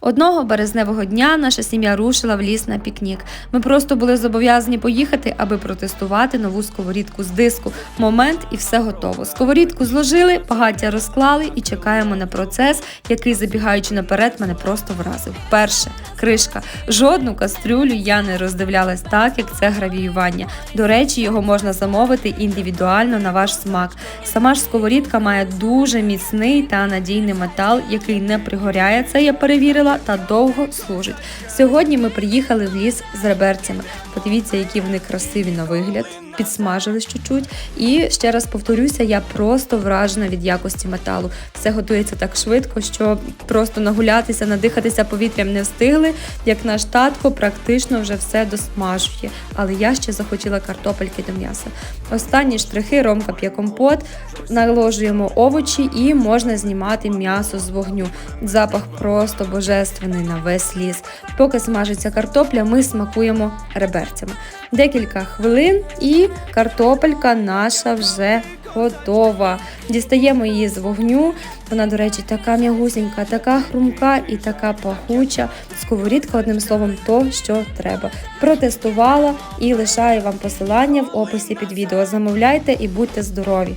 Одного березневого дня наша сім'я рушила в ліс на пікнік. Ми просто були зобов'язані поїхати, аби протестувати нову сковорідку з диску. Момент і все готово. Сковорідку зложили, багаття розклали і чекаємо на процес, який, забігаючи наперед, мене просто вразив. Перше кришка. Жодну кастрюлю я не роздивлялась так, як це гравіювання. До речі, його можна замовити індивідуально на ваш смак. Сама ж сковорідка має дуже міцний та надійний метал, який не пригоряє. Це я перевірила та довго служить. Сьогодні ми приїхали в ліс з реберцями. Подивіться, які вони красиві на вигляд, підсмажились чуть-чуть. І ще раз повторюся, я просто вражена від якості металу. Все готується так швидко, що просто нагулятися, надихатися повітрям не встигли. Як наш татко практично вже все досмажує. Але я ще захотіла картопельки до м'яса. Останні штрихи ромка п'є компот, наложуємо овочі і можна знімати м'ясо з вогню. Запах просто божественний на весь ліс. Поки смажиться картопля, ми смакуємо реберцями. Декілька хвилин і картопелька наша вже готова. Дістаємо її з вогню. Вона, до речі, така м'ягусенька, така хрумка і така пахуча. Сковорідка, одним словом, то, що треба. Протестувала і лишаю вам посилання в описі під відео. Замовляйте і будьте здорові!